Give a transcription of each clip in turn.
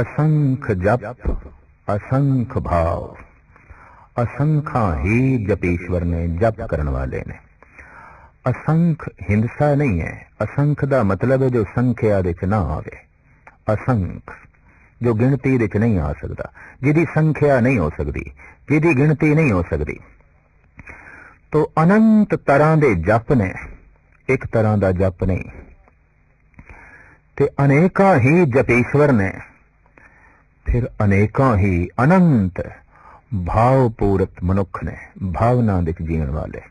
ਅਸੰਖ ਜਪ, ਅਸੰਖ ਭਾਵ, ਅਸੰਖਾਂ ਹੀ ਜਪੀਸ਼ਵਰ ਨੇ ਜਪ ਕਰਨ ਵਾਲੇ ਨੇ। ਅਸੰਖ ਹਿੰਸਾ ਨਹੀਂ ਹੈ। ਅਸੰਖ ਦਾ ਮਤਲਬ ਹੈ ਜੋ ਸੰਖਿਆ ਦੇ ਚ ਨਾ ਆਵੇ। ਅਸੰਖ, ਜੋ ਗਿਣਤੀ ਦੇ ਚ ਨਹੀਂ ਆ ਸਕਦਾ। ਜਿਹਦੀ ਸੰਖਿਆ ਨਹੀਂ ਹੋ ਸਕਦੀ, ਜਿਹਦੀ ਗਿਣਤੀ ਨਹੀਂ ਹੋ ਸਕਦੀ। ਤੋ ਅਨੰਤ ਤਰ੍ਹਾਂ ਦੇ ਜਪ ਨੇ, ਇੱਕ ਤਰ੍ਹਾਂ ਦਾ ਜਪ ਨਹੀਂ। ਤੇ ਅਨੇਕਾਂ ਹੀ ਜਪੀਸ਼ਵਰ ਨੇ ਫਿਰ ਅਨੇਕਾਂ ਹੀ ਅਨੰਤ ਭਾਵਪੂਰਤ ਮਨੁੱਖ ਨੇ ਭਾਵਨਾ ਵਿੱਚ ਜੀਣ ਵਾਲੇ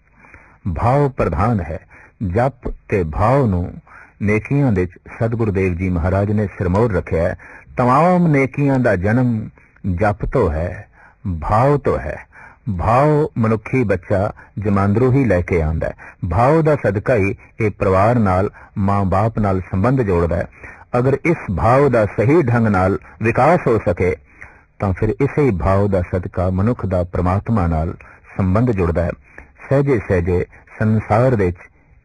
ਭਾਵ ਪ੍ਰਧਾਨ ਹੈ ਜਪ ਤੇ ਭਾਵ ਨੂੰ ਨੇਕੀਆਂ ਦੇ ਸਤਿਗੁਰੂ ਦੇਵ ਜੀ ਮਹਾਰਾਜ ਨੇ ਸਿਰਮੌਰ ਰੱਖਿਆ ਹੈ तमाम ਨੇਕੀਆਂ ਦਾ ਜਨਮ ਜਪ ਤੋਂ ਹੈ ਭਾਵ ਤੋਂ ਹੈ ਭਾਵ ਮਨੁੱਖੀ ਬੱਚਾ ਜਮਾਂਦਰੂ ਹੀ ਲੈ ਕੇ ਆਂਦਾ ਹੈ ਭਾਵ ਦਾ ਸਦਕਾ ਹੀ ਇਹ ਪਰਿਵਾਰ ਨਾਲ ਮਾਂ-ਬਾਪ ਨਾਲ ਸੰਬੰਧ ਜੋੜਦਾ ਹੈ ਅਗਰ ਇਸ ਭਾਵ ਦਾ ਸਹੀ ਢੰਗ ਨਾਲ ਵਿਕਾਸ ਹੋ ਸਕੇ, ਤਾਂ ਫਿਰ ਇਸੇ ਭਾਵ ਦਾ ਸਦਕਾ ਮਨੁੱਖ ਦਾ ਪ੍ਰਮਾਤਮਾ ਨਾਲ ਸੰਬੰਧ ਜੁੜਦਾ ਹੈ। ਸਹਜੇ ਸਹਜੇ ਸੰਸਾਰ ਵਿੱਚ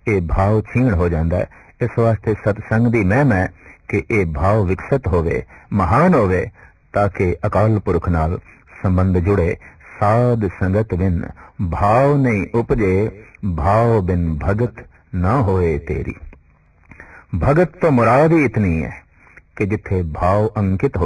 ਇਹ ਭਾਵ ਛੀਣ ਹੋ ਜਾਂਦਾ ਹੈ। ਇਸ ਵਾਸਤੇ ਸਤਸੰਗ ਦੀ ਮਹਿਮ ਹੈ ਕਿ ਇਹ ਭਾਵ ਵਿਕਸਿਤ ਹੋਵੇ, ਮਹਾਨ ਹੋਵੇ, ਤਾਂ ਕਿ ਅਕਾਲ ਪੁਰਖ ਨਾਲ ਸੰਬੰਧ ਜੁੜੇ। ਸਾਧ ਸੰਗਤ ਬਿਨ ਭਾਵ ਨਹੀਂ ਉਪਜੇ, ਭਾਵ ਬਿਨ ਭਗਤ ਨਾ ਹੋਏ ਤੇਰੀ। ਭਗਤ ਤੋਂ ਮੁਰਾਦ ਹੀ ਇਤਨੀ ਹੈ ਕਿ ਜਿੱਥੇ ਭਾਵ ਅੰਕਿਤ ਹੋ